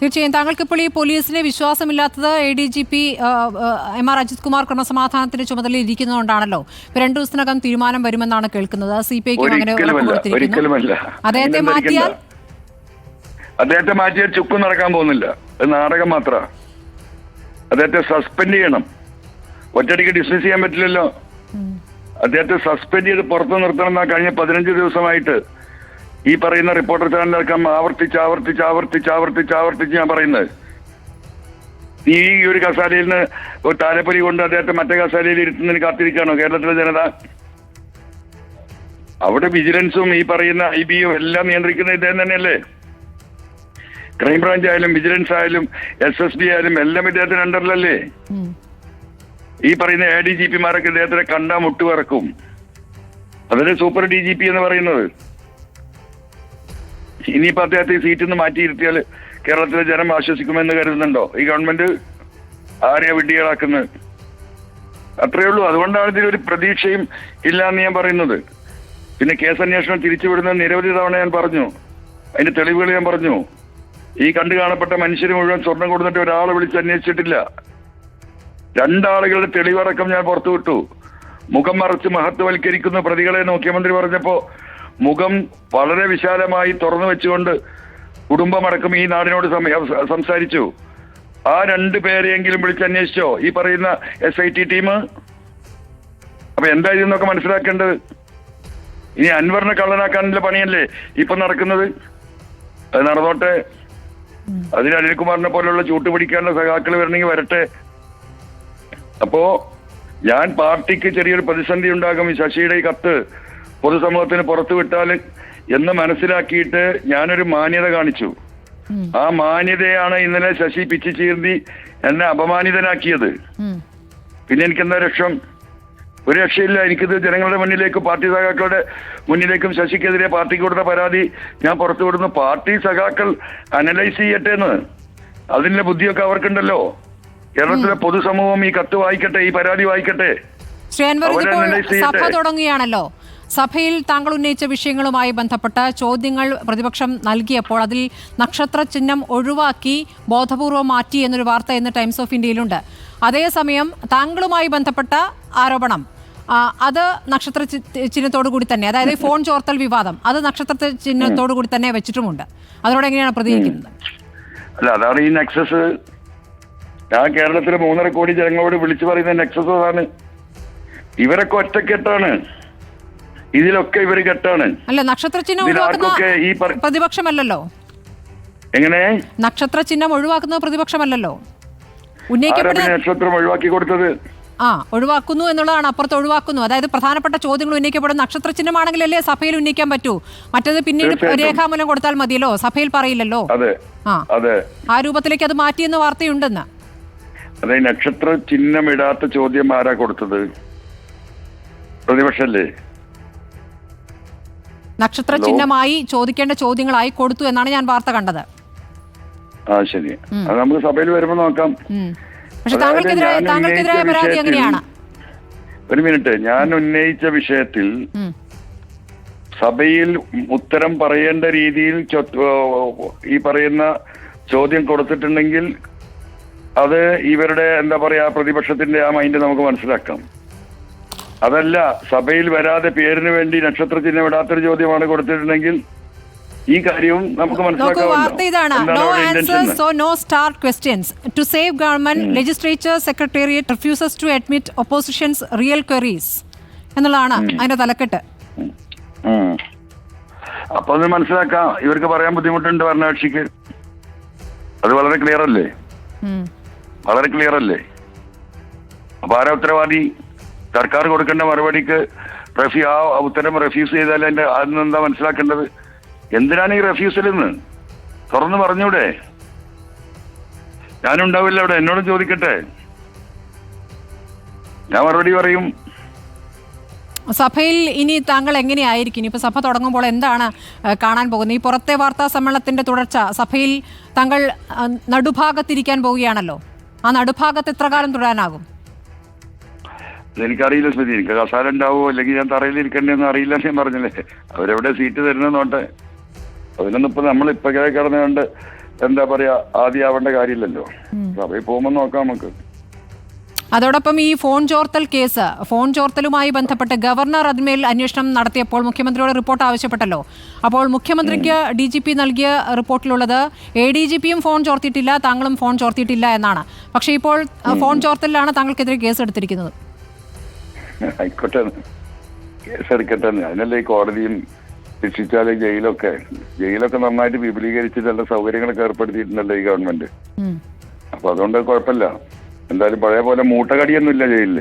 തീർച്ചയായും താങ്കൾക്ക് ഇപ്പോൾ ഈ പോലീസിനെ വിശ്വാസമില്ലാത്തത് A D G P M R Ajith Kumar ക്രമസമാധാനത്തിന്റെ ചുമതലയിൽ ഇരിക്കുന്നതുകൊണ്ടാണല്ലോ. ഇപ്പൊ രണ്ടു ദിവസത്തിനകം തീരുമാനം വരുമെന്നാണ് കേൾക്കുന്നത്. സി പി ഐക്കും അങ്ങനെ അദ്ദേഹത്തെ മാറ്റിയാൽ? അദ്ദേഹത്തെ മാറ്റിയാൽ ചുക്കും നടക്കാൻ പോകുന്നില്ല. നാടകം മാത്ര. അദ്ദേഹത്തെ സസ്പെൻഡ് ചെയ്യണം. ഒറ്റയടിക്ക് ഡിസ്മിസ് ചെയ്യാൻ പറ്റില്ലല്ലോ. അദ്ദേഹത്തെ സസ്പെൻഡ് ചെയ്ത് പുറത്തു നിർത്തണം എന്നാ കഴിഞ്ഞ പതിനഞ്ച് ദിവസമായിട്ട് ഈ പറയുന്ന റിപ്പോർട്ടർ ചാനലടക്കം ആവർത്തിച്ച് ആവർത്തിച്ച് ആവർത്തിച്ച് ആവർത്തിച്ച് ആവർത്തിച്ച് ഞാൻ പറയുന്നത്. ഈ ഒരു കസാലയിൽ നിന്ന് ഒരു താലപ്പൊലി കൊണ്ട് അദ്ദേഹത്തെ മറ്റേ കസാലയിൽ ഇരുത്തുന്നതിന് കാത്തിരിക്കുകയാണോ കേരളത്തിലെ ജനത? അവിടെ വിജിലൻസും ഈ പറയുന്ന ഐ ബിയും എല്ലാം നിയന്ത്രിക്കുന്ന ഇദ്ദേഹം തന്നെയല്ലേ? ക്രൈംബ്രാഞ്ച് ആയാലും വിജിലൻസ് ആയാലും എസ് എസ് ബി ആയാലും എല്ലാം ഇദ്ദേഹത്തിന് അണ്ടറിലല്ലേ? ഈ പറയുന്ന എ ഡി ജി പിമാരൊക്കെ ഇദ്ദേഹത്തിനെ കണ്ടാ മുട്ടുപറക്കും അതിന് സൂപ്പർ ഡി ജി പി എന്ന് പറയുന്നത്. ഇനിയിപ്പോ അദ്ദേഹത്തെ ഈ സീറ്റിൽ നിന്ന് മാറ്റിയിരുത്തിയാൽ കേരളത്തിലെ ജനം ആശ്വസിക്കുമെന്ന് കരുതുന്നുണ്ടോ? ഈ ഗവൺമെന്റ് ആരെയാ വിഡ്ഢികളാക്കുന്നത്? അത്രയേ ഉള്ളൂ. അതുകൊണ്ടാണ് ഇതിലൊരു പ്രതീക്ഷയും ഇല്ല എന്ന് ഞാൻ പറയുന്നത്. പിന്നെ കേസ് അന്വേഷണം തിരിച്ചുവിടുന്ന നിരവധി തവണ ഞാൻ പറഞ്ഞു. അതിന്റെ തെളിവുകൾ ഞാൻ പറഞ്ഞു. ഈ കണ്ടു കാണപ്പെട്ട മനുഷ്യർ മുഴുവൻ സ്വർണം കൊടുത്തിട്ട് ഒരാളെ വിളിച്ച് അന്വേഷിച്ചിട്ടില്ല. രണ്ടാളുകളുടെ തെളിവടക്കം ഞാൻ പുറത്തുവിട്ടു. മുഖം മറച്ച് മഹത്വവൽക്കരിക്കുന്ന പ്രതികളെ മുഖ്യമന്ത്രി പറഞ്ഞപ്പോ മുഖം വളരെ വിശാലമായി തുറന്നു വെച്ചുകൊണ്ട് കുടുംബമടക്കം ഈ നാടിനോട് സംസാരിച്ചു. ആ രണ്ട് പേരെയെങ്കിലും വിളിച്ച് അന്വേഷിച്ചോ? ഈ പറയുന്ന എസ് ഐ ടി ടീം അപ്പൊ എന്താ ഇതെന്നൊക്കെ മനസ്സിലാക്കേണ്ടത്? ഇനി അൻവറിനെ കള്ളനാക്കാനുള്ള പണിയല്ലേ ഇപ്പൊ നടക്കുന്നത്? അത് നടന്നോട്ടെ. അതിന് അനിൽകുമാറിനെ പോലുള്ള ചൂട്ട് പിടിക്കാനുള്ള സഖാക്കൾ വരണമെങ്കിൽ വരട്ടെ. അപ്പോ ഞാൻ പാർട്ടിക്ക് ചെറിയൊരു പ്രതിസന്ധി ഉണ്ടാകും ഈ ശശിയുടെ ഈ കത്ത്. പൊതുസമൂഹത്തിന് പുറത്തു വിട്ടാൽ എന്ന് മനസ്സിലാക്കിയിട്ട് ഞാനൊരു മാന്യത കാണിച്ചു. ആ മാന്യതയാണ് ഇന്നലെ ശശി പിച്ചു ചീർന്തി എന്നെ അപമാനിതനാക്കിയത്. പിന്നെ പിന്നെ എനിക്കെന്താ രക്ഷം? ഒരു രക്ഷയില്ല. എനിക്കിത് ജനങ്ങളുടെ മുന്നിലേക്ക് പാർട്ടി സഖാക്കളുടെ മുന്നിലേക്കും ശശിക്കെതിരെ പാർട്ടിക്ക് കൊടുത്ത പരാതി ഞാൻ പുറത്തു വിടുന്നു. പാർട്ടി സഖാക്കൾ അനലൈസ് ചെയ്യട്ടെ എന്ന് അതിന്റെ ബുദ്ധിയൊക്കെ അവർക്കുണ്ടല്ലോ. കേരളത്തിലെ പൊതുസമൂഹം ഈ കത്ത് വായിക്കട്ടെ ഈ പരാതി വായിക്കട്ടെ. ശ്രീ അൻവർ ഇതിപ്പോൾ സഭ തുടങ്ങുകയാണല്ലോ. സഭയിൽ താങ്കൾ ഉന്നയിച്ച വിഷയങ്ങളുമായി ബന്ധപ്പെട്ട ചോദ്യങ്ങൾ പ്രതിപക്ഷം നൽകിയപ്പോൾ അതിൽ നക്ഷത്ര ചിഹ്നം ഒഴിവാക്കി ബോധപൂർവം മാറ്റി എന്നൊരു വാർത്ത ഇന്ന് ടൈംസ് ഓഫ് ഇന്ത്യയിലുണ്ട്. അതേസമയം താങ്കളുമായി ബന്ധപ്പെട്ട ആരോപണം അത് നക്ഷത്ര ചിഹ്നത്തോടു കൂടി തന്നെ അതായത് ഫോൺ ചോർത്തൽ വിവാദം അത് നക്ഷത്ര ചിഹ്നത്തോടു കൂടി തന്നെ വെച്ചിട്ടുമുണ്ട്. അതിനോട് എങ്ങനെയാണ് പ്രതികരിക്കുന്നത്? അല്ല അതാണ് ഈ നെക്സസ്. ഞാൻ കേരളത്തിലെ മൂന്നര കോടി ജനങ്ങളോട് വിളിച്ചു പറയുന്ന നെക്സസ് അതാണ് ഇവരൊക്കെ ഒറ്റക്കെട്ടാണ്. ഇതിലൊക്കെ ഇവർ കെട്ടാണ്. അല്ല നക്ഷത്ര ചിഹ്നം പ്രതിപക്ഷമല്ലല്ലോ? എങ്ങനെ? നക്ഷത്ര ചിഹ്നം ഒഴിവാക്കുന്നത് പ്രതിപക്ഷമല്ലല്ലോ? ഉന്നയിക്കപ്പെടുന്ന നക്ഷത്രം ഒഴിവാക്കി കൊടുത്തത്? ആ ഒഴിവാക്കുന്നു എന്നുള്ളതാണ് അപ്പുറത്ത് ഒഴിവാക്കുന്നു. അതായത് പ്രധാനപ്പെട്ട ചോദ്യങ്ങൾ ഉന്നയിക്കപ്പെടുന്ന നക്ഷത്ര ചിഹ്നമാണെങ്കിലല്ലേ സഭയിൽ ഉന്നയിക്കാൻ പറ്റൂ. മറ്റേത് പിന്നീട് രേഖാമൂലം കൊടുത്താൽ മതിയല്ലോ? സഭയിൽ പറയില്ലല്ലോ? അതെ ആ. അതെ. ആ രൂപത്തിലേക്ക് അത് മാറ്റിയെന്ന് വാർത്തയുണ്ടെന്ന്. അതെ നക്ഷത്ര ചിഹ്നം ഇടാത്ത ചോദ്യം ആരാ കൊടുത്തത്? പ്രതിപക്ഷല്ലേ? നക്ഷത്ര ചിഹ്നമായി ചോദിക്കേണ്ട ചോദ്യങ്ങളായി കൊടുത്തു എന്നാണ് ഞാൻ വാർത്ത കണ്ടത്. ആ ശരി. അത് നമുക്ക് സഭയിൽ വരുമ്പോ നോക്കാം. പക്ഷെ താങ്കൾക്കെതിരായ താങ്കൾക്കെതിരായ പരാതി എങ്ങനെയാണ്? ഒരു മിനിറ്റ്. ഞാൻ ഉന്നയിച്ച വിഷയത്തിൽ. സഭയിൽ ഉത്തരം പറയേണ്ട രീതിയിൽ ഈ പറയുന്ന ചോദ്യം കൊടുത്തിട്ടുണ്ടെങ്കിൽ അത് ഇവരുടെ എന്താ പറയാ പ്രതിപക്ഷത്തിന്റെ ആ മൈൻഡ് നമുക്ക് മനസ്സിലാക്കാം. അതല്ല സഭയിൽ വരാതെ പേരിന് വേണ്ടി നക്ഷത്ര ചിഹ്നം ഇടാത്തൊരു ചോദ്യമാണ് കൊടുത്തിട്ടുണ്ടെങ്കിൽ ഈ കാര്യവും നമുക്ക് മനസ്സിലാക്കാം എന്നുള്ളതാണ് അതിന്റെ തലക്കെട്ട്. അപ്പൊ അത് മനസ്സിലാക്കാം. ഇവർക്ക് പറയാൻ ബുദ്ധിമുട്ടുണ്ട് ഭരണകക്ഷിക്ക്. അത് വളരെ ക്ലിയർ അല്ലേ? വളരെ ക്ലിയർ അല്ലേ? അപ്പൊ ആരാ ഉത്തരവാദി? സർക്കാർ കൊടുക്കേണ്ട മറുപടിക്ക് റഫി ആ ഉത്തരം റെഫ്യൂസ് ചെയ്താൽ അതിന്റെ അതിന് എന്താ മനസ്സിലാക്കേണ്ടത്? എന്തിനാണ് ഈ റെഫ്യൂസൽ എന്ന് തുറന്നു പറഞ്ഞൂടെ. ഞാനുണ്ടാവില്ല അവിടെ എന്നോട് ചോദിക്കട്ടെ. ഞാൻ മറുപടി പറയും. സഭയിൽ ഇനി താങ്കൾ എങ്ങനെയായിരിക്കും? ഇനിയിപ്പോൾ സഭ തുടങ്ങുമ്പോൾ എന്താണ് കാണാൻ പോകുന്നത്? ഈ പുറത്തെ വാർത്താ സമ്മേളനത്തിന്റെ തുടർച്ച സഭയിൽ താങ്കൾ നടുഭാഗത്തിരിക്കാൻ പോവുകയാണല്ലോ. ആ നടുഭാഗത്ത് എത്ര കാലം തുടരാനാകും എനിക്കറിയില്ല സ്മൃതി. എനിക്ക് കസാല ഉണ്ടാവുമോ അല്ലെങ്കിൽ ഞാൻ തറയിൽ ഇരിക്കണ്ടെന്ന് അറിയില്ല ഞാൻ പറഞ്ഞില്ലേ? അവരെവിടെ സീറ്റ് തരുന്നത് നോട്ടെ അതിനൊന്നും ഇപ്പൊ നമ്മൾ ഇപ്പൊ കിടന്നുകൊണ്ട് എന്താ പറയാ ആദ്യമാവേണ്ട കാര്യമില്ലല്ലോ. സഭയിൽ പോകുമ്പോൾ നോക്കാം നമുക്ക്. അതോടൊപ്പം ഈ ഫോൺ ചോർത്തൽ കേസ് ഫോൺ ചോർത്തലുമായി ബന്ധപ്പെട്ട് ഗവർണർ അതിന്മേൽ അന്വേഷണം നടത്തിയപ്പോൾ മുഖ്യമന്ത്രിയോട് റിപ്പോർട്ട് ആവശ്യപ്പെട്ടല്ലോ. അപ്പോൾ മുഖ്യമന്ത്രിക്ക് ഡി ജി പി നൽകിയ റിപ്പോർട്ടിലുള്ളത് എ ഡി ജി പിയും ഫോൺ ചോർത്തിയിട്ടില്ല താങ്കളും ഫോൺ ചോർത്തിയിട്ടില്ല എന്നാണ്. പക്ഷേ ഇപ്പോൾ ഫോൺ ചോർത്തലിലാണ് താങ്കൾക്കെതിരെ കേസ് എടുത്തിരിക്കുന്നത് ആയിക്കോട്ടെ. കേസെടുക്കട്ടെ അതിനല്ലേ ഈ കോടതിയും ശിക്ഷിച്ചാൽ ജയിലൊക്കെ. ജയിലൊക്കെ നന്നായിട്ട് വിപുലീകരിച്ച് നല്ല സൗകര്യങ്ങളൊക്കെ ഏർപ്പെടുത്തിയിട്ടുണ്ടല്ലോ ഈ ഗവൺമെന്റ്. അപ്പൊ അതുകൊണ്ട് കുഴപ്പമില്ല. എന്തായാലും പഴയ പോലെ മൂട്ടകടിയൊന്നും ഇല്ല ജയിലിൽ.